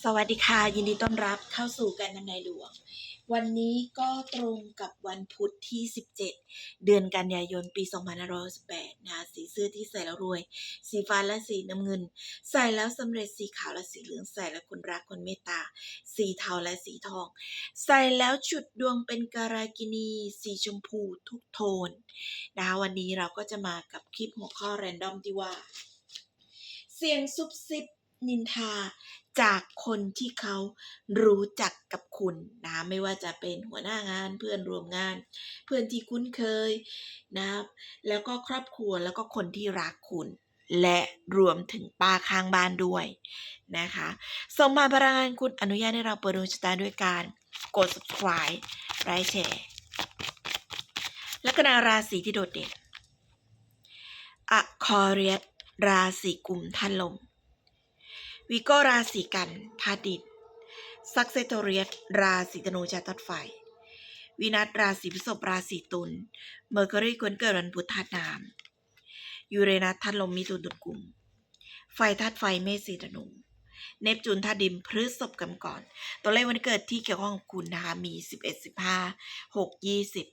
สวัสดีค่ะ ยินดีต้อนรับเข้าสู่การทำนายดวง วันนี้ก็ตรงกับวันพุธที่ 17 เดือนกันยายนปี 2518นะคะสีเสื้อที่ใส่แล้วรวย สีฟ้าและสีน้ำเงิน ใส่แล้วสำเร็จสีขาวและสีเหลืองใส่แล้วคนรักคนเมตตา สีเทาและสีทอง ใส่แล้วจุดดวงเป็นการากินี สีชมพูทุกโทนนะคะวันนี้เราก็จะมากับคลิปหัวข้อแรนดอมที่ว่า เสียงซุบซิบนินทา จากคนที่เขารู้จักกับคุณนะไม่ว่าจะเป็นหัวหน้างานเพื่อนร่วมงาน เพื่อนที่คุ้นเคยนะแล้วก็ครอบครัวแล้วก็คนที่รักคุณ และรวมถึงป้าข้างบ้านด้วยนะคะส่งมาพลังงานคุณอนุญาตให้เราเปิดดวงชะตาด้วยการกด subscribe ไลค์แชร์ลัคนาราศีที่โดดเด่นอะคอเรียสราศีกุมท่านลม วิโกราศีกันธาตุดิตซักเซโตเรียสราศีธนูจะตัดไฟวินัสราศีพฤษภราศีตุลเมอร์คิรีคนเกิดวันพุธธาตุน้ำยูเรนัสธาตุลมมีตุลตุลกุมไฟธาตุไฟเมษสีธนู เนปจูนธาดินพฤษภกำก่อน ตัวเลขวันเกิดที่เกี่ยวข้องกับคุณนะคะมี 11 15 6 20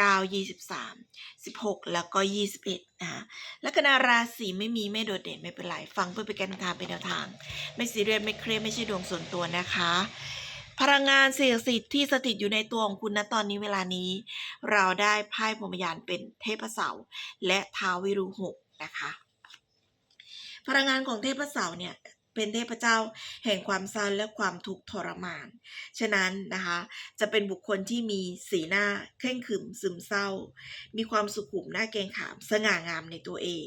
9 23 16 แล้วก็ 21นะคะลัคนาราศีไม่มีไม่โดดเด่นไม่เป็นไร ฟังเพื่อเป็นการทางเป็นแนวทาง ไม่ซีเรียสไม่เครียดไม่ใช่ดวงส่วนตัวนะคะพลังงานเสียงสิทธิ์ที่สถิตอยู่ในตัวของคุณณตอนนี้เวลานี้ เราได้ไพ่พรมยานเป็นเทพเสาและท้าววิรุหกนะคะ พลังงานของเทพเสาเนี่ย เป็นเทพเจ้าแห่งความเศร้าและความทุกข์ทรมาน ฉะนั้นนะคะ จะเป็นบุคคลที่มีสีหน้าเคร่งขรึมซึมเศร้า มีความสุขุมหน้าเกรงขาม สง่างามในตัวเอง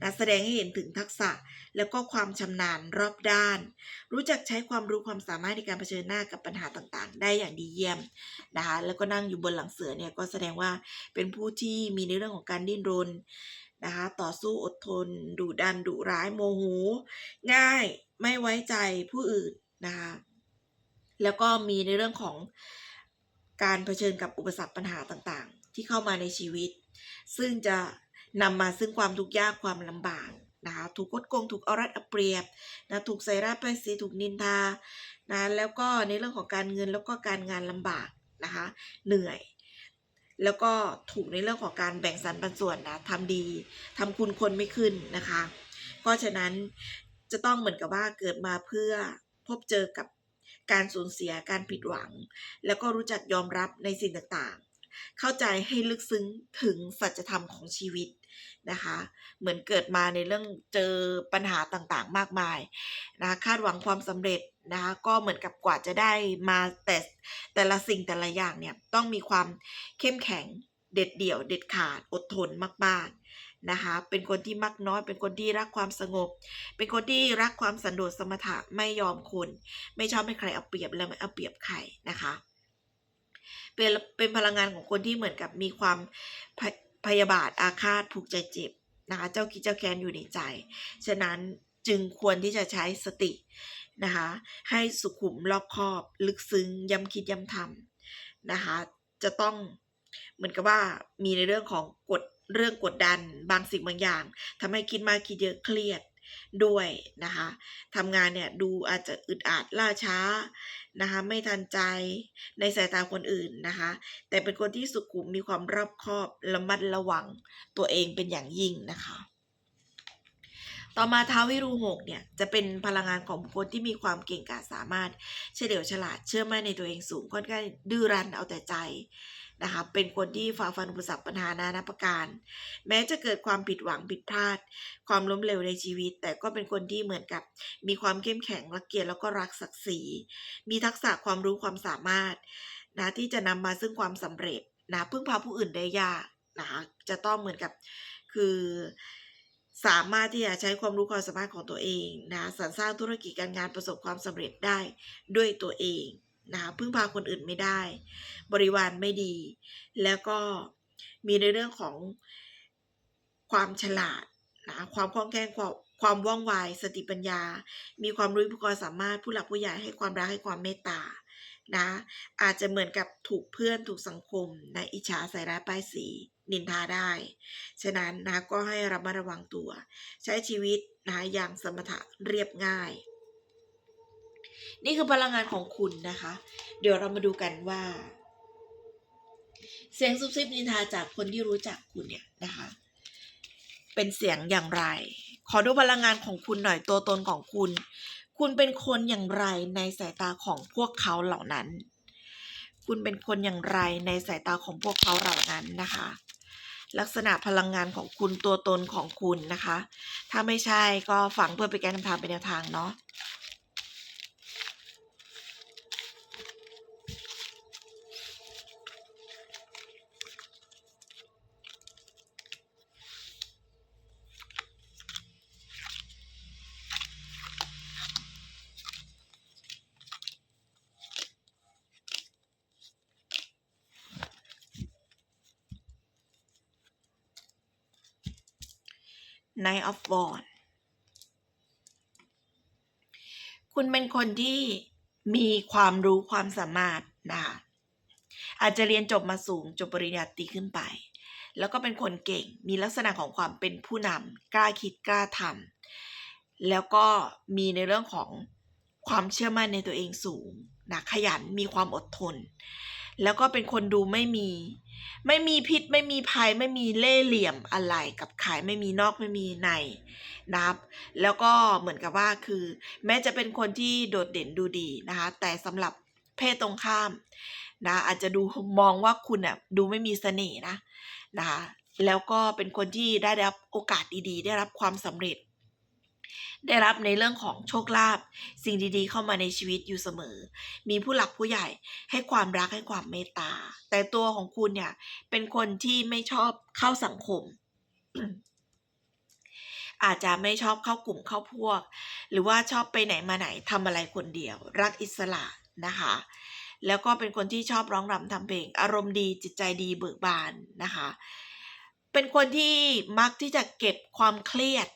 นะแสดงให้เห็นถึงทักษะแล้วก็ความชำนาญรอบด้าน รู้จักใช้ความรู้ความสามารถในการเผชิญหน้ากับปัญหาต่างๆ ได้อย่างดีเยี่ยมนะคะ แล้วก็นั่งอยู่บนหลังเสือเนี่ยก็แสดงว่าเป็นผู้ที่มีในเรื่องของการดิ้นรน นะคะต่อสู้อดทน ดุดันดุร้ายโมโหง่ายไม่ไว้ใจผู้อื่นนะคะแล้วก็มีในเรื่องของการเผชิญกับอุปสรรคปัญหาต่างๆ ที่เข้ามาในชีวิต ซึ่งจะนำมาซึ่งความทุกข์ยากความลำบากนะคะถูกกดโกงถูกเอารัดเอาเปรียบนะถูกใส่ร้ายป้ายสีถูกนินทานะแล้วก็ในเรื่องของการเงินแล้วก็การงานลำบากนะคะเหนื่อย แล้วก็ถูกในเรื่องของการแบ่งสรรปันส่วนนะทำดีทำคุณคนไม่ขึ้นนะคะ เพราะฉะนั้นจะต้องเหมือนกับว่าเกิดมาเพื่อพบเจอกับการสูญเสียการผิดหวัง แล้วก็รู้จักยอมรับในสิ่งต่างๆ เข้าใจให้ลึกซึ้งถึงสัจธรรมของชีวิต นะคะ เหมือนเกิดมาในเรื่องเจอปัญหาต่างๆ มากมายนะคาดหวังความสำเร็จนะคะก็เหมือนกับกว่าจะได้มาแต่แต่ละสิ่งแต่ละอย่างเนี่ยต้องมีความเข้มแข็งเด็ดเดี่ยว เด็ดขาดอดทนมากๆนะคะ เป็นคนที่มักน้อย เป็นคนที่รักความสงบ เป็นคนที่รักความสันโดษสมถะไม่ยอมคน ไม่ชอบให้ใครเอาเปรียบและไม่เอาเปรียบใครนะคะเป็นเป็นพลังงานของคนที่เหมือนกับมีความ พยาบาทอาฆาตผูกใจเจ็บนะคะเจ้าคิดเจ้าแค้นอยู่ในใจ ฉะนั้นจึงควรที่จะใช้สตินะคะให้สุขุมรอบคอบ ลึกซึ้งย้ำคิดย้ำทำนะคะจะต้องเหมือนกับว่ามีในเรื่องของกดเรื่องกดดันบางสิ่งบางอย่างทำให้คิดมากคิดเยอะเครียด ด้วยนะคะทำงานเนี่ยดูอาจจะอึดอัดล่าช้านะคะไม่ทันใจในสายตาคนอื่นนะคะแต่เป็นคนที่สุขุมมีความรอบคอบระมัดระวังตัวเองเป็นอย่างยิ่งนะคะต่อมาท้าววิรูหกเนี่ยจะเป็นพลังงานของบุคคลที่มีความเก่งกาจสามารถเฉลียวฉลาดเชื่อมั่นในตัวเองสูงค่อนข้างดื้อรั้นเอาแต่ใจ นะคะเป็นคนที่ฝ่าฟันอุปสรรคปัญหานานาประการ แม้จะเกิดความผิดหวังผิดพลาด ความล้มเหลวในชีวิต แต่ก็เป็นคนที่เหมือนกับ มีความเข้มแข็งรักเกียรติแล้วก็รักศักดิ์ศรีมีทักษะความรู้ความสามารถนะที่จะนำมาซึ่งความสำเร็จนะพึ่งพาผู้อื่นได้ยากนะคะจะต้องเหมือนกับคือสามารถที่จะใช้ความรู้ความสามารถของตัวเองนะสรรสร้างธุรกิจการงานประสบความสำเร็จได้ด้วยตัวเอง นะคะพึ่งพาคนอื่นไม่ได้ บริวารไม่ดี แล้วก็มีในเรื่องของความฉลาดนะความคล่องแคล่วความความว่องไวสติปัญญา มีความรู้ความสามารถผู้หลักผู้ใหญ่ให้ความรักให้ความเมตตานะอาจจะเหมือนกับถูกเพื่อนถูกสังคมนะอิจฉาใส่ร้ายป้ายสีนินทาได้ ฉะนั้นนะก็ให้ระมัดระวังตัว ใช้ชีวิตนะอย่างสมถะเรียบง่าย นี่คือพลังงานของคุณนะคะ เดี๋ยวเรามาดูกันว่า เสียงซุบซิบนินทาจากคนที่รู้จักคุณเนี่ยนะคะ เป็นเสียงอย่างไร ขอดูพลังงานของคุณหน่อยตัวตนของคุณ คุณเป็นคนอย่างไรในสายตาของพวกเขาเหล่านั้น คุณเป็นคนอย่างไรในสายตาของพวกเขาเหล่านั้นนะคะลักษณะพลังงานของคุณตัวตนของคุณนะคะ ถ้าไม่ใช่ก็ฟังเพื่อเป็นการนำทางเป็นแนวทางเนาะ Knight of Wands คุณเป็นคนที่มีความรู้ความสามารถนะคะอาจจะเรียนจบมาสูงจบปริญญาตรีขึ้นไป แล้วก็เป็นคนเก่งมีลักษณะของความเป็นผู้นำกล้าคิดกล้าทำแล้วก็มีในเรื่องของความเชื่อมั่นในตัวเองสูงนะขยันมีความอดทน แล้วก็เป็นคนดูไม่มี ไม่มีพิษไม่มีภัยไม่มีเล่ห์เหลี่ยมอะไรกับใครไม่มีนอกไม่มีในนะครับ แล้วก็เหมือนกับว่าคือ แม้จะเป็นคนที่โดดเด่นดูดีนะคะ แต่สำหรับเพศตรงข้ามนะอาจจะดูมองว่าคุณอะดูไม่มีเสน่ห์นะนะคะแล้วก็เป็นคนที่ได้รับโอกาสดีๆ ได้รับความสำเร็จ ได้รับในเรื่องของโชคลาภสิ่งดีๆ เข้ามาในชีวิตอยู่เสมอ มีผู้หลักผู้ใหญ่ให้ความรักให้ความเมตตา แต่ตัวของคุณเนี่ยเป็นคนที่ไม่ชอบเข้าสังคม อาจจะไม่ชอบเข้ากลุ่มเข้าพวก หรือว่าชอบไปไหนมาไหนทำอะไรคนเดียว รักอิสระนะคะแล้วก็เป็นคนที่ชอบร้องรำทำเพลง อารมณ์ดีจิตใจดีเบิกบานนะคะ เป็นคนที่มักที่จะเก็บความเครียด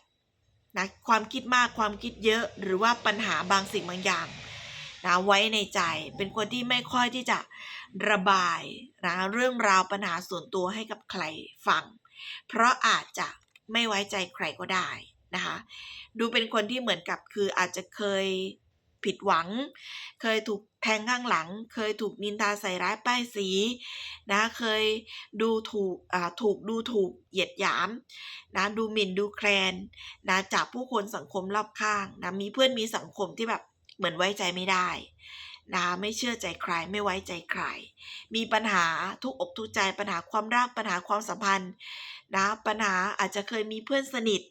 นะความคิดมากความคิดเยอะหรือว่าปัญหาบางสิ่งบางอย่างนะไว้ในใจเป็นคนที่ไม่ค่อยที่จะระบายนะเรื่องราวปัญหาส่วนตัวให้กับใครฟัง เพราะอาจจะไม่ไว้ใจใครก็ได้นะคะดูเป็นคนที่เหมือนกับคืออาจจะเคย ผิดหวัง เคยถูกแทงข้างหลัง เคยถูกนินทาใส่ร้ายป้ายสีนะเคยดูถูกอ่าถูกดูถูกเหยียดหยามนะดูหมิ่นดูแคลนนะจากผู้คนสังคมรอบข้างนะมีเพื่อนมีสังคมที่แบบเหมือนไว้ใจไม่ได้นะไม่เชื่อใจใครไม่ไว้ใจใคร มีปัญหาทุกอกทุกใจปัญหาความรักปัญหาความสัมพันธ์นะปัญหาอาจจะเคยมีเพื่อนสนิท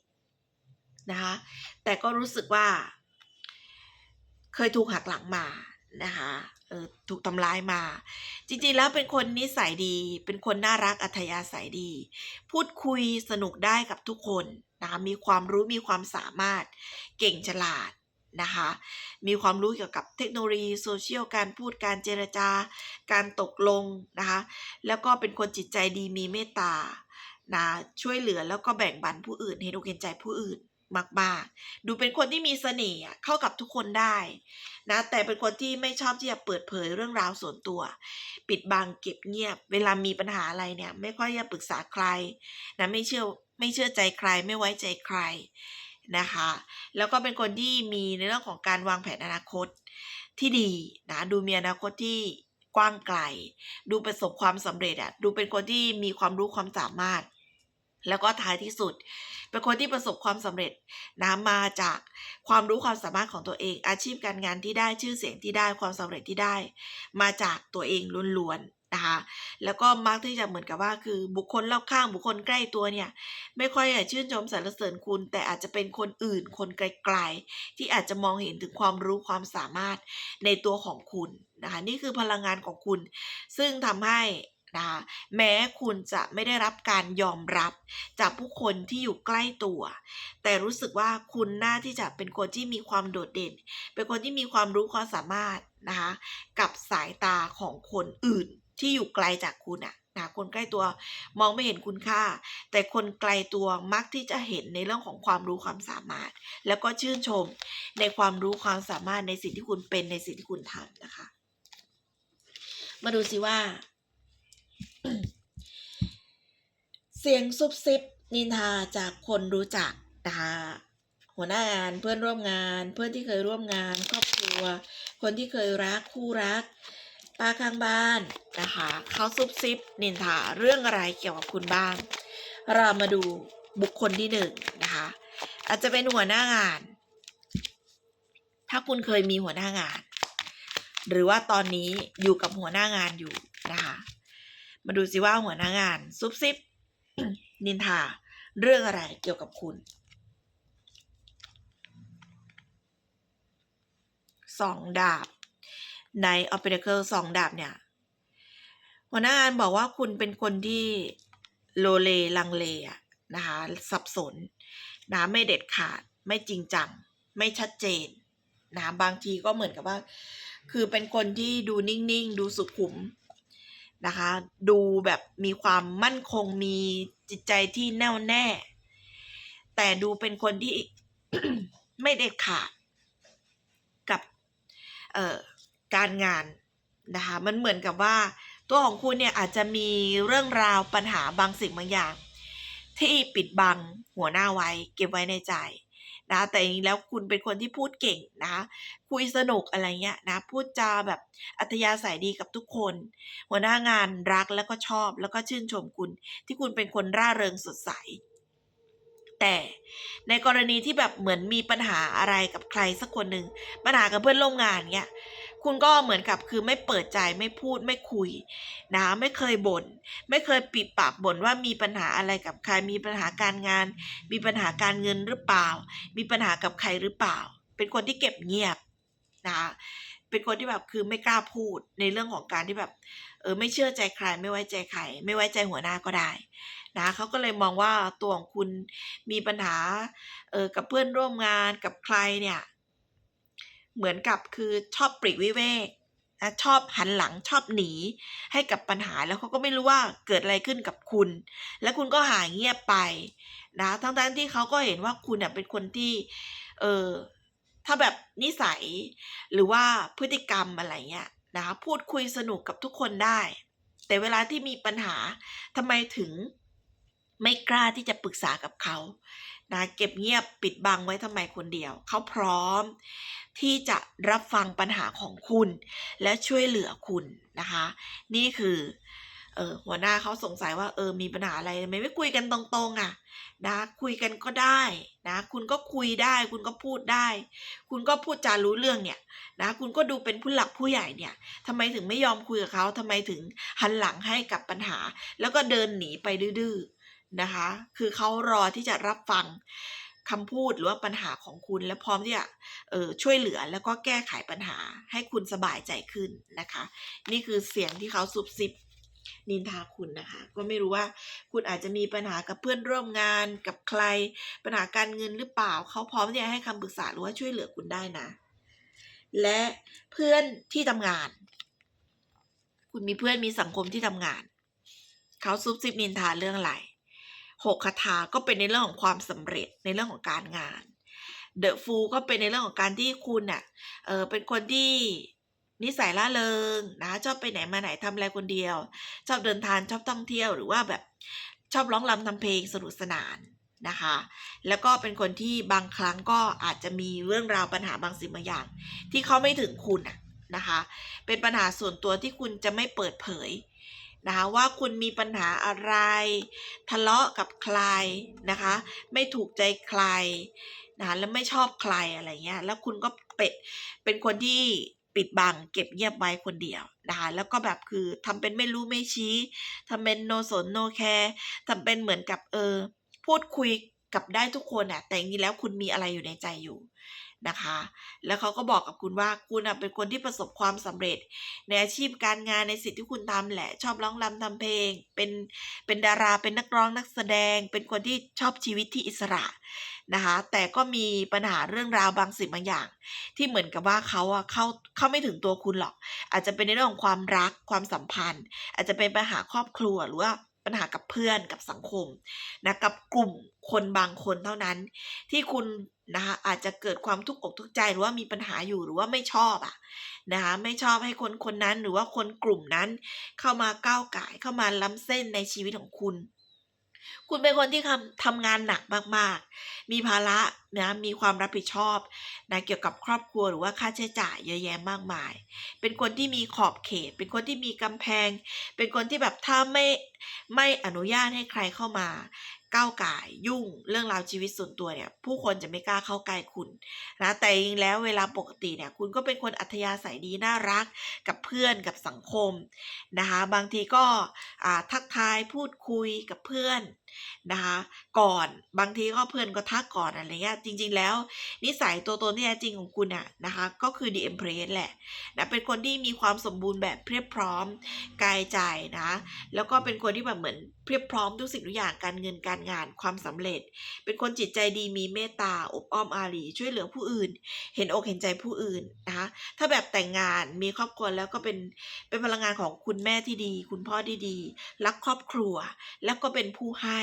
นะคะแต่ก็รู้สึกว่า เคยถูกหักหลังมานะคะเออถูกทำร้ายมา จริงๆแล้วเป็นคนนิสัยดี เป็นคนน่ารักอัธยาศัยดี พูดคุยสนุกได้กับทุกคนนะคะมีความรู้มีความสามารถเก่งฉลาดนะคะมีความรู้เกี่ยวกับเทคโนโลยีโซเชียลการพูดการเจรจา การตกลงนะคะแล้วก็เป็นคนจิตใจดีมีเมตตานะช่วยเหลือแล้วก็แบ่งปันผู้อื่นให้ดูเห็นใจผู้อื่น มากๆ ดูเป็นคนที่มีเสน่ห์เข้ากับทุกคนได้นะแต่เป็นคนที่ไม่ชอบที่จะเปิดเผยเรื่องราวส่วนตัว ปิดบังเก็บเงียบ เวลามีปัญหาอะไรเนี่ย ไม่ค่อยจะปรึกษาใครนะไม่เชื่อไม่เชื่อใจใครไม่ไว้ใจใครนะคะ แล้วก็เป็นคนที่มีในเรื่องของการวางแผนอนาคตที่ดีนะดูมีอนาคตที่กว้างไกล ดูประสบความสำเร็จอะดูเป็นคนที่มีความรู้ความสามารถ แล้วก็ท้ายที่สุด เป็นคนที่ประสบความสำเร็จนะมาจากความรู้ความสามารถของตัวเอง อาชีพการงานที่ได้ชื่อเสียงที่ได้ความสำเร็จที่ได้ มาจากตัวเองล้วนๆนะคะแล้วก็มักที่จะเหมือนกับว่าคือบุคคลรอบข้างบุคคลใกล้ตัวเนี่ย ไม่ค่อยอยากชื่นชมสรรเสริญคุณ แต่อาจจะเป็นคนอื่นคนไกลๆ ที่อาจจะมองเห็นถึงความรู้ความสามารถในตัวของคุณนะคะนี่คือพลังงานของคุณ ซึ่งทำให้ นะคะแม้คุณจะไม่ได้รับการยอมรับจากผู้คนที่อยู่ใกล้ตัว แต่รู้สึกว่าคุณน่าที่จะเป็นคนที่มีความโดดเด่น เป็นคนที่มีความรู้ความสามารถนะคะกับสายตาของคนอื่นที่อยู่ไกลจากคุณอะนะคนใกล้ตัวมองไม่เห็นคุณค่า แต่คนไกลตัวมักที่จะเห็นในเรื่องของความรู้ความสามารถ แล้วก็ชื่นชมในความรู้ความสามารถในสิ่งที่คุณเป็นในสิ่งที่คุณทำนะคะ มาดูสิว่า เสียงซุบซิบนินทาจากคนรู้จักนะคะหัวหน้างานเพื่อนร่วมงาน เพื่อนที่เคยร่วมงานครอบครัว คนที่เคยรักคู่รักป้าข้างบ้านนะคะเขาซุบซิบนินทาเรื่องอะไรเกี่ยวกับคุณบ้าง เรามาดูบุคคลที่หนึ่งนะคะอาจจะเป็นหัวหน้างาน ถ้าคุณเคยมีหัวหน้างาน หรือว่าตอนนี้อยู่กับหัวหน้างานอยู่นะคะ มาดูสิว่าหัวหน้างาน ซุบซิบ นินทา เรื่องอะไรเกี่ยวกับคุณสองดาบ ใน o p e r a c l e สองดาบเนี่ย หัวหน้างานบอกว่าคุณเป็นคนที่โลเลลังเลอะนะคะสับสนนะไม่เด็ดขาดไม่จริงจัง ไม่ชัดเจนนะบางทีก็เหมือนกับว่า คือเป็นคนที่ดูนิ่ง ๆ ดูสุขุม นะคะ ดูแบบมีความมั่นคงมีจิตใจที่แน่วแน่ แต่ดูเป็นคนที่ไม่เด็ดขาดกับเออการงานนะคะมันเหมือนกับว่าตัวของคุณเนี่ยอาจจะมีเรื่องราวปัญหาบางสิ่งบางอย่าง ที่ปิดบังหัวหน้าไว้เก็บไว้ในใจ นะ แต่จริงแล้วคุณเป็นคนที่พูดเก่งนะ คุยสนุกอะไรเงี้ยนะ พูดจาแบบอัธยาศัยดีกับทุกคน หัวหน้างานรักแล้วก็ชอบแล้วก็ชื่นชมคุณ ที่คุณเป็นคนร่าเริงสดใส แต่ในกรณีที่แบบเหมือนมีปัญหาอะไรกับใครสักคนหนึ่งปัญหากับเพื่อนร่วมงานเงี้ย คุณก็เหมือนกับคือไม่เปิดใจไม่พูดไม่คุยนะไม่เคยบน่นไม่เคยปิดปากบ่นว่ามีปัญหาอะไรกับใครมีปัญหาการงาน มีปัญหาการเงินหรือเปล่า มีปัญหากับใครหรือเปล่า เป็นคนที่เก็บเงียบนะเป็นคนที่แบบคือไม่กล้าพูดในเรื่องของการที่แบบเออไม่เชื่อใจใครไม่ไว้ใจใครไม่ไว้ใจหัวหน้าก็ได้นะเขาก็เลยมองว่าตัวของคุณมีปัญหาเออกับเพื่อนร่วมงานกับใครเนี่ย เหมือนกับคือชอบปลีวิเวกนะชอบหันหลังชอบหนีให้กับปัญหาแล้วเขาก็ไม่รู้ว่าเกิดอะไรขึ้นกับคุณ แล้วคุณก็หายเงียบไปนะทั้งๆที่เขาก็เห็นว่าคุณเน่ยเป็นคนที่เออถ้าแบบนิสัยหรือว่าพฤติกรรมอะไรเงี้ยนะคะพูดคุยสนุกกับทุกคนได้ แต่เวลาที่มีปัญหาทำไมถึงไม่กล้าที่จะปรึกษากับเขานะเก็บเงียบปิดบังไว้ทำไมคนเดียว เขาพร้อม ที่จะรับฟังปัญหาของคุณ และช่วยเหลือคุณนะคะ นี่คือเออหัวหน้าเขาสงสัยว่าเออมีปัญหาอะไรทำไมไม่คุยกันตรงๆอะนะคุยกันก็ได้นะคุณก็คุยได้ คุณก็พูดได้ คุณก็พูดจารู้เรื่องเนี่ยนะคุณก็ดูเป็นผู้หลักผู้ใหญ่เนี่ยทำไมถึงไม่ยอมคุยกับเขาทำไมถึงหันหลังให้กับปัญหา แล้วก็เดินหนีไปดื้อๆนะคะ คือเขารอที่จะรับฟัง คำพูดหรือว่าปัญหาของคุณและพร้อมที่จะช่วยเหลือแล้วก็แก้ไขปัญหาให้คุณสบายใจขึ้นนะคะ นี่คือเสียงที่เขาซุบซิบนินทาคุณนะคะ ก็ไม่รู้ว่าคุณอาจจะมีปัญหากับเพื่อนร่วมงานกับใคร ปัญหาการเงินหรือเปล่า เขาพร้อมที่จะให้คำปรึกษาหรือว่าช่วยเหลือคุณได้นะ และเพื่อนที่ทำงาน คุณมีเพื่อนมีสังคมที่ทำงาน เขาซุบซิบนินทาเรื่องอะไร หกคาถาก็เป็นในเรื่องของความสำเร็จในเรื่องของการงานเดอะฟูก็เป็นในเรื่องของการที่คุณอะเออเป็นคนที่นิสัยล่าเริงนะชอบไปไหนมาไหนทำอะไรคนเดียว ชอบเดินทางชอบท่องเที่ยวหรือว่าแบบชอบร้องรำทำเพลงสนุกสนานนะคะ แล้วก็เป็นคนที่บางครั้งก็อาจจะมีเรื่องราวปัญหาบางสิ่งบางอย่าง ที่เขาไม่ถึงคุณอะนะคะ เป็นปัญหาส่วนตัวที่คุณจะไม่เปิดเผย นะคะว่าคุณมีปัญหาอะไร ทะเลาะกับใครนะคะ ไม่ถูกใจใครนะคะแล้วไม่ชอบใครอะไรเงี้ยแล้วคุณก็เป็ดเป็นคนที่ปิดบังเก็บเงียบไว้คนเดียวนะคะแล้วก็แบบคือทำเป็นไม่รู้ไม่ชี้ทำเป็นโนสนโนแคร์ทำเป็นเหมือนกับเออพูดคุยกับได้ทุกคนอะแต่จริงแล้วคุณมีอะไรอยู่ในใจอยู่ นะคะ แล้วเขาก็บอกกับคุณว่าคุณอะเป็นคนที่ประสบความสำเร็จ ในอาชีพการงานในสิ่งที่คุณทำแหละ ชอบร้องรำทำเพลง เป็นเป็นดาราเป็นนักร้องนักแสดง เป็นคนที่ชอบชีวิตที่อิสระนะคะ แต่ก็มีปัญหาเรื่องราวบางสิ่งบางอย่าง ที่เหมือนกับว่าเขาอะเข้าเข้าไม่ถึงตัวคุณหรอก อาจจะเป็นในเรื่องของความรักความสัมพันธ์ อาจจะเป็นปัญหาครอบครัวหรือว่า ปัญหากับเพื่อนกับสังคมนะกับกลุ่มคนบางคนเท่านั้น ที่คุณนะคะอาจจะเกิดความทุกข์อกทุกข์ใจหรือว่ามีปัญหาอยู่หรือว่าไม่ชอบอะนะคะไม่ชอบให้คนคนนั้นหรือว่าคนกลุ่มนั้นเข้ามาก้าวไก่เข้ามาล้ำเส้นในชีวิตของคุณ คุณเป็นคนที่ทำทำงานหนักมากๆ มีภาระนะมีความรับผิดชอบนะเกี่ยวกับครอบครัวหรือว่าค่าใช้จ่ายเยอะแยะมากมาย เป็นคนที่มีขอบเขต เป็นคนที่มีกำแพง เป็นคนที่แบบถ้าไม่ไม่อนุญาตให้ใครเข้ามา ก้าวก่ายยุ่งเรื่องราวชีวิตส่วนตัวเนี่ย ผู้คนจะไม่กล้าเข้าใกล้คุณนะแต่จริงแล้วเวลาปกติเนี่ย คุณก็เป็นคนอัธยาศัยดีน่ารักกับเพื่อนกับสังคมนะคะ บางทีก็ทักทายพูดคุยกับเพื่อน นะคะก่อนบางทีก็เพื่อนก็ทักก่อนอะไรเงี้ยจริง ๆ แล้ว นิสัยตัวตนที่แท้จริงของคุณอะนะคะก็คือ The Empress แหละนะเป็นคนที่มีความสมบูรณ์แบบเพียบพร้อมกายใจนะแล้วก็เป็นคนที่แบบเหมือนเพียบพร้อมทุกสิ่งทุกอย่างการเงินการงานความสำเร็จ เป็นคนจิตใจดีมีเมตตาอบอ้อมอารีช่วยเหลือผู้อื่น เห็นอกเห็นใจผู้อื่นนะคะถ้าแบบแต่งงานมีครอบครัวแล้วก็เป็นเป็นพลังงานของคุณแม่ที่ดี คุณพ่อที่ดี รักครอบครัว แล้วก็เป็นผู้ให้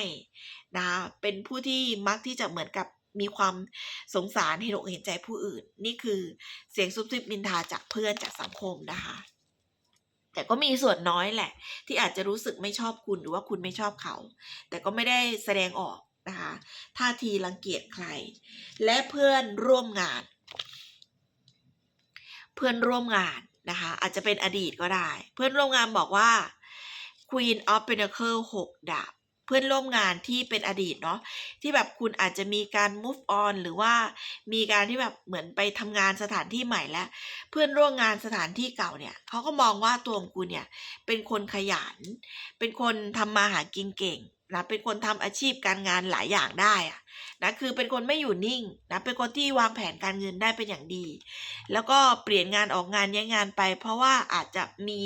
นะคะเป็นผู้ที่มักที่จะเหมือนกับมีความสงสารเห็นอกเห็นใจผู้อื่น นี่คือเสียงซุบซิบนินทาจากเพื่อนจากสังคมนะคะ แต่ก็มีส่วนน้อยแหละ ที่อาจจะรู้สึกไม่ชอบคุณหรือว่าคุณไม่ชอบเขา แต่ก็ไม่ได้แสดงออกนะคะท่าทีรังเกียจใคร และเพื่อนร่วมงาน เพื่อนร่วมงานนะคะอาจจะเป็นอดีตก็ได้ เพื่อนร่วมงานบอกว่า Queen of Pentacle 6ดาบ เพื่อนร่วมงานที่เป็นอดีตเนาะที่แบบคุณอาจจะมีการ move on หรือว่ามีการที่แบบเหมือนไปทำงานสถานที่ใหม่แล้ว เพื่อนร่วมงานสถานที่เก่าเนี่ยเขาก็มองว่าตัวของคุณเนี่ยเป็นคนขยัน เป็นคนทำมาหากินเก่งนะเป็นคนทำอาชีพการงานหลายอย่างได้อะนะคือเป็นคนไม่อยู่นิ่งนะเป็นคนที่วางแผนการเงินได้เป็นอย่างดี แล้วก็เปลี่ยนงานออกงานย้ายงานไป เพราะว่าอาจจะมี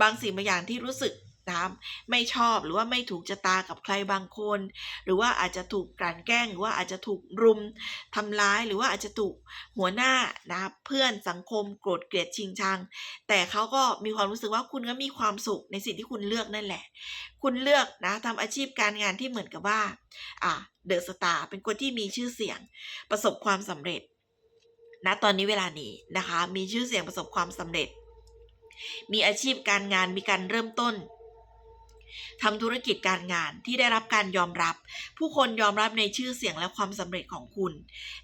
บางสิ่งบางอย่างที่รู้สึก นะไม่ชอบหรือว่าไม่ถูกชะตากับใครบางคน หรือว่าอาจจะถูกกลั่นแกล้งหรือว่าอาจจะถูกรุมทำร้ายหรือว่าอาจจะถูกหัวหน้านะเพื่อนสังคมโกรธเกลียดชิงชัง แต่เขาก็มีความรู้สึกว่าคุณก็มีความสุขในสิ่งที่คุณเลือกนั่นแหละ คุณเลือกนะทำอาชีพการงานที่เหมือนกับว่าอ่าเดอะสตาร์เป็นคนที่มีชื่อเสียงประสบความสำเร็จณตอนนี้เวลานี้นะคะ มีชื่อเสียงประสบความสำเร็จ มีอาชีพการงานมีการเริ่มต้น ทำธุรกิจการงานที่ได้รับการยอมรับ ผู้คนยอมรับในชื่อเสียงและความสำเร็จของคุณ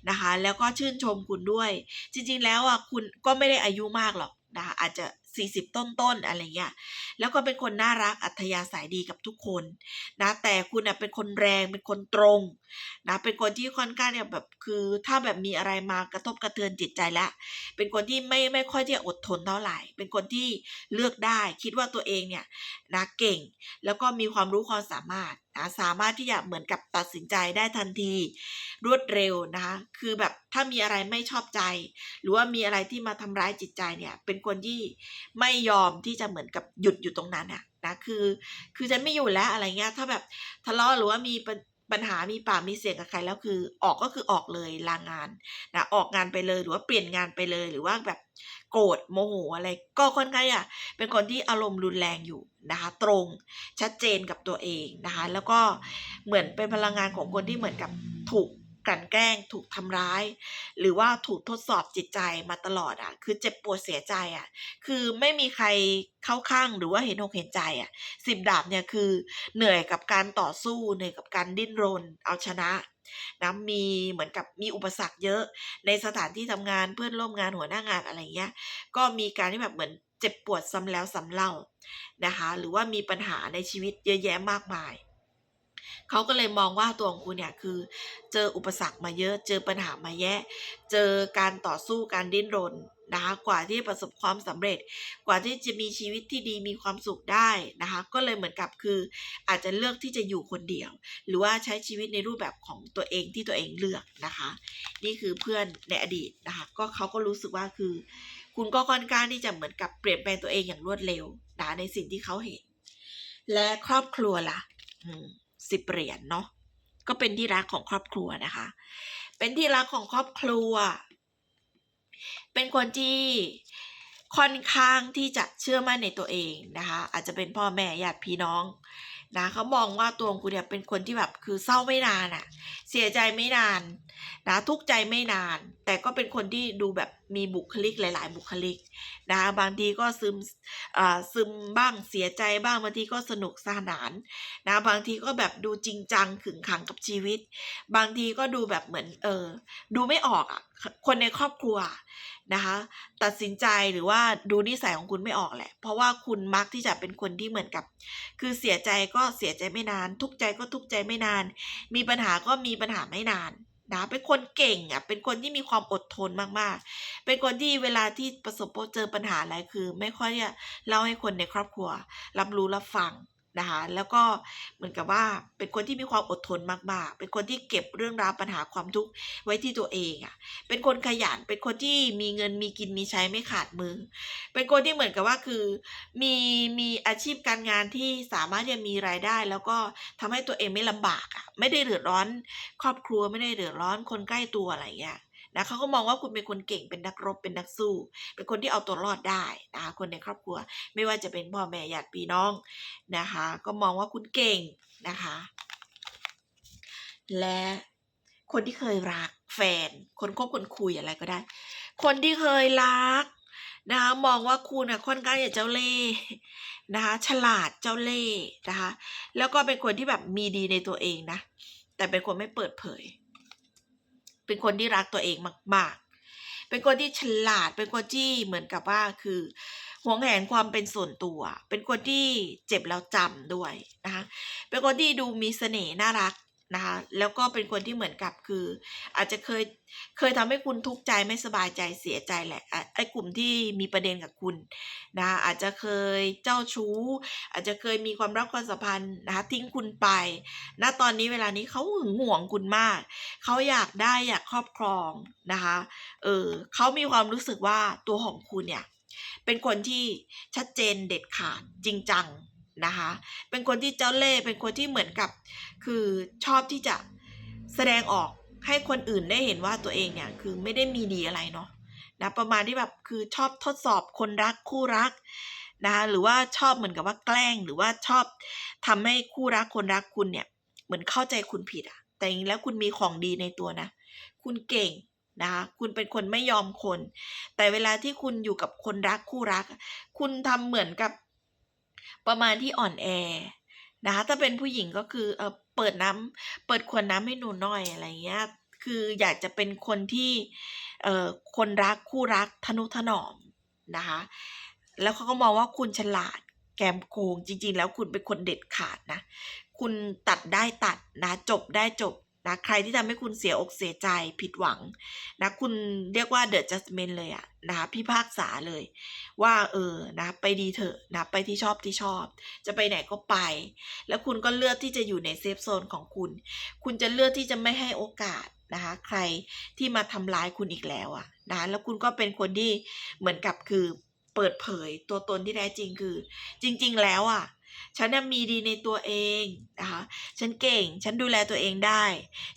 นะคะ แล้วก็ชื่นชมคุณด้วย จริงๆแล้วอะคุณก็ไม่ได้อายุมากหรอกนะคะอาจจะ 40 ต้นๆอะไรเงี้ยแล้วก็เป็นคนน่ารักอัธยาศัยดีกับทุกคนนะแต่คุณน่ะเป็นคนแรงเป็นคนตรงนะเป็นคนที่ค่อนข้างเนี่ยแบบคือถ้าแบบมีอะไรมากระทบกระเทือนจิตใจแล้วเป็นคนที่ไม่ไม่ค่อยที่จะอดทนเท่าไหร่ เป็นคนที่เลือกได้ คิดว่าตัวเองเนี่ยนะเก่ง แล้วก็มีความรู้ความสามารถนะสามารถที่จะเหมือนกับตัดสินใจได้ทันที รวดเร็วนะคะคือแบบถ้ามีอะไรไม่ชอบใจ หรือว่ามีอะไรที่มาทำร้ายจิตใจเนี่ยเป็นคนที่ไม่ยอมที่จะเหมือนกับหยุดอยู่ตรงนั้นอะนะคือ คือฉันไม่อยู่แล้วอะไรเงี้ยถ้าแบบทะเลาะหรือว่ามีปัญหามีป่ามีเสียงกับใครแล้วคือออกก็คือออกเลยลางานนะออกงานไปเลยหรือว่าเปลี่ยนงานไปเลยหรือว่าแบบโกรธโมโหอะไรก็ค่อนข้างอะเป็นคนที่อารมณ์รุนแรงอยู่นะคะตรงชัดเจนกับตัวเองนะคะแล้วก็เหมือนเป็นพลังงานของคนที่เหมือนกับถูก กลั่นแกล้งถูกทำร้าย หรือว่าถูกทดสอบจิตใจมาตลอดอะ คือเจ็บปวดเสียใจอะ คือไม่มีใครเข้าข้างหรือว่าเห็นอกเห็นใจอะสิบดาบเนี่ยคือเหนื่อยกับการต่อสู้เหนื่อยกับการดิ้นรนเอาชนะนะมีเหมือนกับมีอุปสรรคเยอะในสถานที่ทำงานเพื่อนร่วมงานหัวหน้างานอะไรเงี้ย ก็มีการที่แบบเหมือนเจ็บปวดซ้ำแล้วซ้ำเล่านะคะ หรือว่ามีปัญหาในชีวิตเยอะแยะมากมาย เขาก็เลยมองว่าตัวของคุณเนี่ยคือ เจออุปสรรคมาเยอะ เจอปัญหามาแยะ เจอการต่อสู้การดิ้นรนนะคะกว่าที่ประสบความสำเร็จ กว่าที่จะมีชีวิตที่ดีมีความสุขได้นะคะก็เลยเหมือนกับคือ อาจจะเลือกที่จะอยู่คนเดียว หรือว่าใช้ชีวิตในรูปแบบของตัวเองที่ตัวเองเลือกนะคะ นี่คือเพื่อนในอดีตนะคะก็เขาก็รู้สึกว่าคือ คุณก็ค่อนข้างที่จะเหมือนกับเปลี่ยนแปลงตัวเองอย่างรวดเร็วนะในสิ่งที่เขาเห็น และครอบครัวล่ะอืม สิบเหรียญเนาะก็เป็นที่รักของครอบครัวนะคะ เป็นที่รักของครอบครัว เป็นคนที่ค่อนข้างที่จะเชื่อมั่นในตัวเองนะคะ อาจจะเป็นพ่อแม่ญาติพี่น้องนะเขามองว่าตัวองคุณเนี่ยเป็นคนที่แบบคือเศร้าไม่นานอะ่ะเสียใจไม่นาน นะทุกใจไม่นาน แต่ก็เป็นคนที่ดูแบบมีบุคลิกหลาย ๆ บุคลิกนะบางทีก็ซึมซึมบ้างเสียใจบ้างบางทีก็สนุกสนานนะบางทีก็แบบดูจริงจังขึงขังกับชีวิต บางทีก็ดูแบบเหมือนเออดูไม่ออกอะคนในครอบครัวนะคะตัดสินใจหรือว่าดูนิสัยของคุณไม่ออกแหละ เพราะว่าคุณมักที่จะเป็นคนที่เหมือนกับ คือเสียใจก็เสียใจไม่นาน ทุกใจก็ทุกใจไม่นาน มีปัญหาก็มีปัญหาไม่นาน นะเป็นคนเก่งอะเป็นคนที่มีความอดทนมากๆ เป็นคนที่เวลาที่ประสบพบเจอปัญหาอะไรคือ ไม่ค่อยจะเล่าให้คนในครอบครัว รับรู้รับฟัง นะคะแล้วก็เหมือนกับว่าเป็นคนที่มีความอดทนมากๆ เป็นคนที่เก็บเรื่องราวปัญหาความทุกข์ไว้ที่ตัวเองอะ เป็นคนขยัน เป็นคนที่มีเงินมีกินมีใช้ไม่ขาดมือ เป็นคนที่เหมือนกับว่าคือมีมีอาชีพการงานที่สามารถจะมีรายได้ แล้วก็ทำให้ตัวเองไม่ลำบากอะไม่ได้เดือดร้อน ครอบครัวไม่ได้เดือดร้อนคนใกล้ตัวอะไรอย่างเงี้ย นะเขาก็มองว่าคุณเป็นคนเก่งเป็นนักรบเป็นนักสู้ เป็นคนที่เอาตัวรอดได้นะคะคนในครอบครัว ไม่ว่าจะเป็นพ่อแม่ญาติพี่น้องนะคะ ก็มองว่าคุณเก่งนะคะ และคนที่เคยรักแฟน คนคบคนคุยอะไรก็ได้ คนที่เคยรักนะคะมองว่าคุณอะค่อนข้างจะเจ้าเล่ห์นะคะฉลาดเจ้าเล่ห์นะคะแล้วก็เป็นคนที่แบบมีดีในตัวเองนะ แต่เป็นคนไม่เปิดเผย เป็นคนที่รักตัวเองมาก ๆ เป็นคนที่ฉลาด เป็นคนที่เหมือนกับว่าคือหวงแหนความเป็นส่วนตัว เป็นคนที่เจ็บแล้วจำด้วยนะคะ เป็นคนที่ดูมีเสน่ห์น่ารัก นะคะแล้วก็เป็นคนที่เหมือนกับคือ อาจจะเคยเคยทำให้คุณทุกข์ใจไม่สบายใจเสียใจแหละไอ้กลุ่มที่มีประเด็นกับคุณนะะอาจจะเคยเจ้าชู้ อาจจะเคยมีความรักความสัมพันธ์นะคะทิ้งคุณไปณตอนนี้เวลานี้เขาหึงหวงคุณมาก เขาอยากได้อยากครอบครองนะคะเออเขามีความรู้สึกว่าตัวของคุณเนี่ยเป็นคนที่ชัดเจนเด็ดขาดจริงจัง นะคะ เป็นคนที่เจ้าเล่ห์เป็นคนที่เหมือนกับ คือชอบที่จะแสดงออกให้คนอื่นได้เห็นว่าตัวเองเนี่ยคือไม่ได้มีดีอะไรเนาะนะประมาณที่แบบคือชอบทดสอบคนรักคู่รักนะคะหรือว่าชอบเหมือนกับว่าแกล้งหรือว่าชอบทำให้คู่รักคนรักคุณเนี่ย เหมือนเข้าใจคุณผิดอะแต่จริงแล้วคุณมีของดีในตัวนะ คุณเก่งนะคะคุณเป็นคนไม่ยอมคน แต่เวลาที่คุณอยู่กับคนรักคู่รัก คุณทำเหมือนกับ ประมาณที่อ่อนแอนะคะถ้าเป็นผู้หญิงก็คือเออเปิดน้ำเปิดขวดน้ำให้หนูหน่อยอะไรเงี้ยคืออยากจะเป็นคนที่เอ่อคนรักคู่รักทนุถนอมนะคะแล้วเขาก็มองว่าคุณฉลาดแกมโกงจริง ๆ แล้วคุณเป็นคนเด็ดขาดนะ คุณตัดได้ตัดนะ จบได้จบ นะใครที่ทำให้คุณเสียอกเสียใจผิดหวังนะคุณเรียกว่าเดอะจัสเมนเลยอะนะคะพิพากษาเลย ว่าเออนะไปดีเถอะนะไปที่ชอบที่ชอบ จะไปไหนก็ไป แล้วคุณก็เลือกที่จะอยู่ในเซฟโซนของคุณ คุณจะเลือกที่จะไม่ให้โอกาสนะคะใครที่มาทำร้ายคุณอีกแล้วอะนะแล้วคุณก็เป็นคนที่เหมือนกับคือเปิดเผยตัวตนที่แท้จริงคือ จริง ๆ แล้วอะ ฉันมีดีในตัวเองนะคะ ฉันเก่ง ฉันดูแลตัวเองได้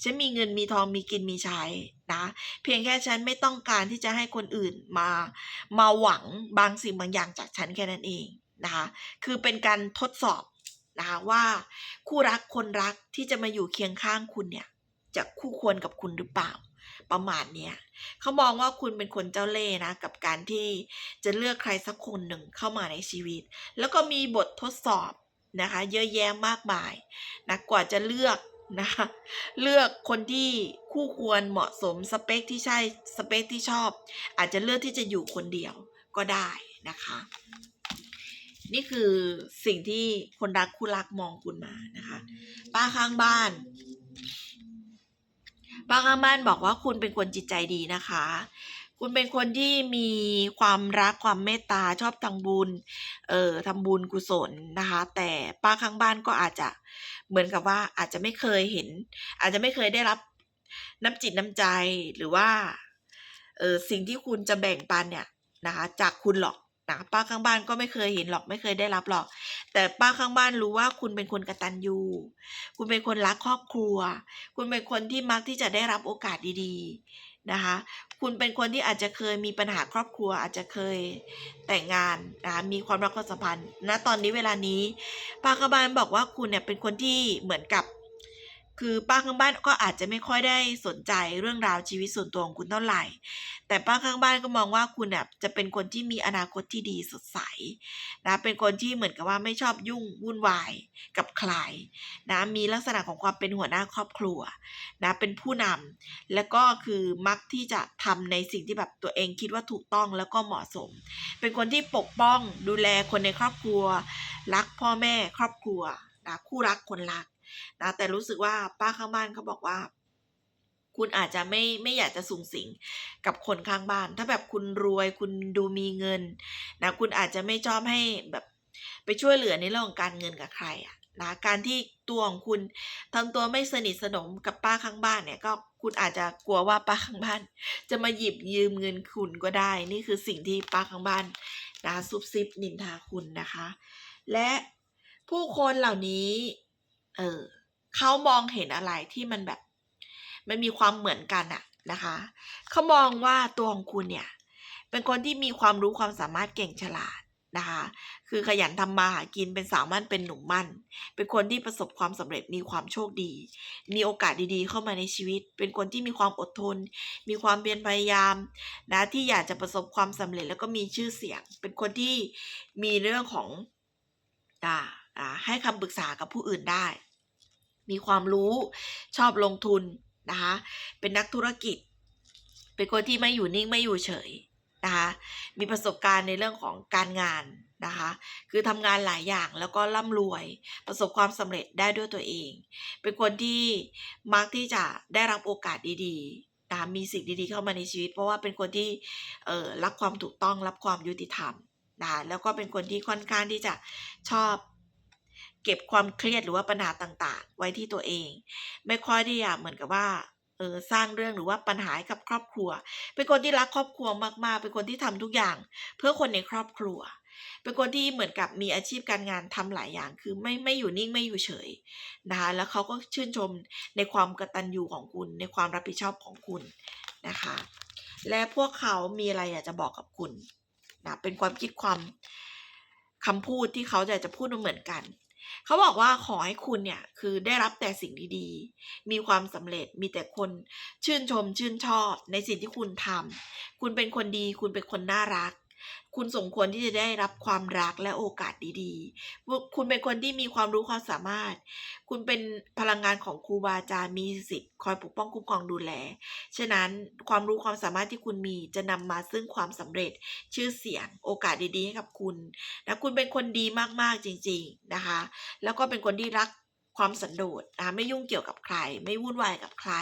ฉันมีเงินมีทองมีกินมีใช้นะ เพียงแค่ฉันไม่ต้องการที่จะให้คนอื่นมา มาหวังบางสิ่งบางอย่างจากฉันแค่นั้นเองนะคะ คือเป็นการทดสอบนะคะว่าคู่รักคนรักที่จะมาอยู่เคียงข้างคุณเนี่ยจะคู่ควรกับคุณหรือเปล่า ประมาณเนี้ยเขามองว่าคุณเป็นคนเจ้าเล่ห์นะ กับการที่จะเลือกใครสักคนหนึ่งเข้ามาในชีวิต แล้วก็มีบททดสอบนะคะ เยอะแยะมากมายนะกว่าจะเลือกนะคะเลือกคนที่คู่ควรเหมาะสมสเปคที่ใช่สเปคที่ชอบ อาจจะเลือกที่จะอยู่คนเดียวก็ได้นะคะ นี่คือสิ่งที่คนรักคู่รักมองคุณมานะคะ ป้าข้างบ้าน ป้าข้างบ้านบอกว่าคุณเป็นคนจิตใจดีนะคะ คุณเป็นคนที่มีความรักความเมตตาชอบทำบุญ เอ่อทำบุญกุศลนะคะ แต่ป้าข้างบ้านก็อาจจะเหมือนกับว่าอาจจะไม่เคยเห็น อาจจะไม่เคยได้รับน้ำจิตน้ำใจหรือว่าเออสิ่งที่คุณจะแบ่งปันเนี่ยนะคะ จากคุณหรอก นะป้าข้างบ้านก็ไม่เคยเห็นหรอกไม่เคยได้รับหรอก แต่ป้าข้างบ้านรู้ว่าคุณเป็นคนกระตัญญูคุณเป็นคนรักครอบครัว คุณเป็นคนที่มักที่จะได้รับโอกาสดีๆนะคะ คุณเป็นคนที่อาจจะเคยมีปัญหาครอบครัว อาจจะเคยแต่งงานนะะมีความรักความสัมพันธ์ณตอนนี้เวลานี้ป้าข้างบ้านบอกว่าคุณเนี่ยเป็นคนที่เหมือนกับ คือป้าข้างบ้านก็อาจจะไม่ค่อยได้สนใจเรื่องราวชีวิตส่วนตัวของคุณเท่าไหร่ แต่ป้าข้างบ้านก็มองว่าคุณเนี่ยจะเป็นคนที่มีอนาคตที่ดีสดใสนะเป็นคนที่เหมือนกับว่าไม่ชอบยุ่งวุ่นวายกับใครนะมีลักษณะของความเป็นหัวหน้าครอบครัวนะเป็นผู้นำแล้วก็คือมักที่จะทำในสิ่งที่แบบตัวเองคิดว่าถูกต้องแล้วก็เหมาะสม เป็นคนที่ปกป้องดูแลคนในครอบครัว รักพ่อแม่ครอบครัวนะคู่รักคนรัก นะแต่รู้สึกว่าป้าข้างบ้านเขาบอกว่า คุณอาจจะไม่ไม่อยากจะสูงสิงกับคนข้างบ้าน ถ้าแบบคุณรวยคุณดูมีเงินนะคุณอาจจะไม่ชอบให้แบบไปช่วยเหลือในเรื่องของการเงินกับใครอะนะการที่ตัวของคุณทำตัวไม่สนิทสนมกับป้าข้างบ้านเนี่ยก็คุณอาจจะกลัวว่าป้าข้างบ้าน จะมาหยิบยืมเงินคุณก็ได้ นี่คือสิ่งที่ป้าข้างบ้านนะซุบซิบนินทาคุณนะคะ และผู้คนเหล่านี้ เออเขามองเห็นอะไรที่มันแบบ มันมีความเหมือนกันอะนะคะเขามองว่าตัวของคุณเนี่ย เป็นคนที่มีความรู้ความสามารถเก่งฉลาดนะคะ คือขยันทำมาหากินเป็นสาวมั่นเป็นหนุ่มมั่น เป็นคนที่ประสบความสำเร็จมีความโชคดี มีโอกาสดีๆ เข้ามาในชีวิต เป็นคนที่มีความอดทน มีความเพียรพยายามนะที่อยากจะประสบความสำเร็จแล้วก็มีชื่อเสียง เป็นคนที่มีเรื่องของอ่าอ่า ให้คำปรึกษากับผู้อื่นได้ มีความรู้ชอบลงทุนนะคะเป็นนักธุรกิจ เป็นคนที่ไม่อยู่นิ่งไม่อยู่เฉยนะคะมีประสบการณ์ในเรื่องของการงานนะคะคือทำงานหลายอย่างแล้วก็ร่ำรวย ประสบความสำเร็จได้ด้วยตัวเอง เป็นคนที่มักที่จะได้รับโอกาสดีๆนะคะมีสิ่งดีๆเข้ามาในชีวิต เพราะว่าเป็นคนที่เออรักความถูกต้องรับความยุติธรรมนะะแล้วก็เป็นคนที่ค่อนข้างที่จะชอบ เก็บความเครียดหรือว่าปัญหาต่างๆ ไว้ที่ตัวเอง ไม่ค่อยที่อยากเหมือนกับว่าเออสร้างเรื่องหรือว่าปัญหาให้กับครอบครัว เป็นคนที่รักครอบครัวมากๆ เป็นคนที่ทำทุกอย่าง เพื่อคนในครอบครัว เป็นคนที่เหมือนกับมีอาชีพการงานทำหลายอย่าง คือไม่ไม่อยู่นิ่งไม่อยู่เฉยนะคะแล้วเขาก็ชื่นชมในความกตัญญูของคุณ ในความรับผิดชอบของคุณนะคะ และพวกเขามีอะไรอยากจะบอกกับคุณนะเป็นความคิดความคำพูดที่เขาอยากจะพูดมาเหมือนกัน เขาบอกว่าขอให้คุณเนี่ยคือได้รับแต่สิ่งดีๆ มีความสำเร็จมีแต่คนชื่นชมชื่นชอบในสิ่งที่คุณทำคุณเป็นคนดี คุณเป็นคนน่ารัก คุณสมควรที่จะได้รับความรักและโอกาสดีๆ คุณเป็นคนที่มีความรู้ความสามารถ คุณเป็นพลังงานของครูบาอาจารย์มีสิทธิ์คอยปกป้องคุ้มครองดูแล ฉะนั้นความรู้ความสามารถที่คุณมีจะนำมาซึ่งความสำเร็จชื่อเสียงโอกาสดีๆ ให้กับคุณนะคุณเป็นคนดีมากๆจริง ๆนะคะ แล้วก็เป็นคนที่รัก ความสันโดษนะไม่ยุ่งเกี่ยวกับใคร ไม่วุ่นวายกับใคร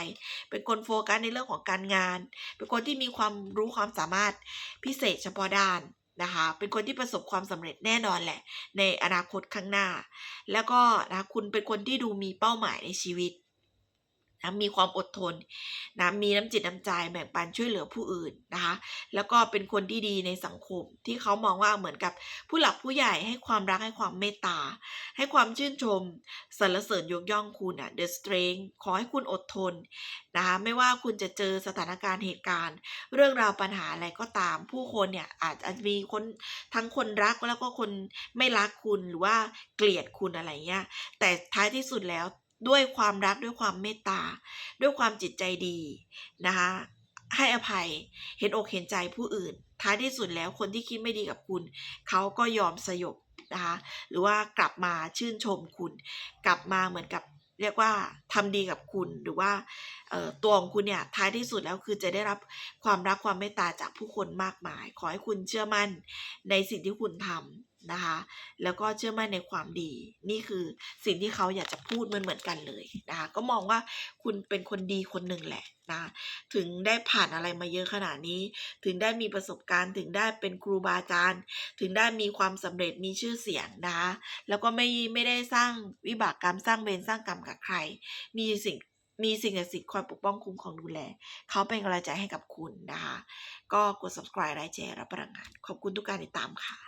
เป็นคนโฟกัสในเรื่องของการงาน เป็นคนที่มีความรู้ความสามารถพิเศษเฉพาะด้านนะคะ เป็นคนที่ประสบความสำเร็จแน่นอนแหละ ในอนาคตข้างหน้า แล้วก็นะคุณเป็นคนที่ดูมีเป้าหมายในชีวิต นะมีความอดทนนะมีน้ำจิตน้ำใจแบ่งปันช่วยเหลือผู้อื่นนะคะแล้วก็เป็นคนที่ดีในสังคมที่เขามองว่าเหมือนกับผู้หลักผู้ใหญ่ให้ความรักให้ความเมตตา ให้ความชื่นชมสรรเสริญยกย่องคุณอะ The Strength ขอให้คุณอดทนนะคะไม่ว่าคุณจะเจอสถานการณ์เหตุการณ์ เรื่องราวปัญหาอะไรก็ตาม ผู้คนเนี่ยอาจจะมีคนทั้งคนรักแล้วก็คนไม่รักคุณหรือว่าเกลียดคุณอะไรเงี้ยแต่ท้ายที่สุดแล้ว ด้วยความรักด้วยความเมตตา ด้วยความจิตใจดีนะคะให้อภัยเห็นอกเห็นใจผู้อื่น ท้ายที่สุดแล้วคนที่คิดไม่ดีกับคุณ เขาก็ยอมสยบนะคะหรือว่ากลับมาชื่นชมคุณ กลับมาเหมือนกับเรียกว่าทำดีกับคุณหรือว่าตัวของคุณเนี่ยท้ายที่สุดแล้วคือจะได้รับความรักความเมตตาจากผู้คนมากมาย ขอให้คุณเชื่อมั่นในสิ่งที่คุณทำ นะคะ แล้วก็เชื่อมั่นในความดี นี่คือสิ่งที่เขาอยากจะพูดมันเหมือนกันเลยนะคะ ก็มองว่าคุณเป็นคนดีคนหนึ่งแหละนะ ถึงได้ผ่านอะไรมาเยอะขนาดนี้ ถึงได้มีประสบการณ์ ถึงได้เป็นครูบาอาจารย์ ถึงได้มีความสำเร็จ มีชื่อเสียงนะคะ แล้วก็ไม่ไม่ได้สร้างวิบากกรรม สร้างเวรสร้างกรรมกับใคร มีสิ่งมีสิ่งศักดิ์สิทธิ์คอยปกป้องคุ้มครองดูแล เขาเป็นกำลังใจให้กับคุณนะคะ ก็กด subscribe ไลค์แชร์รับพลังงาน ขอบคุณทุกการติดตามค่ะ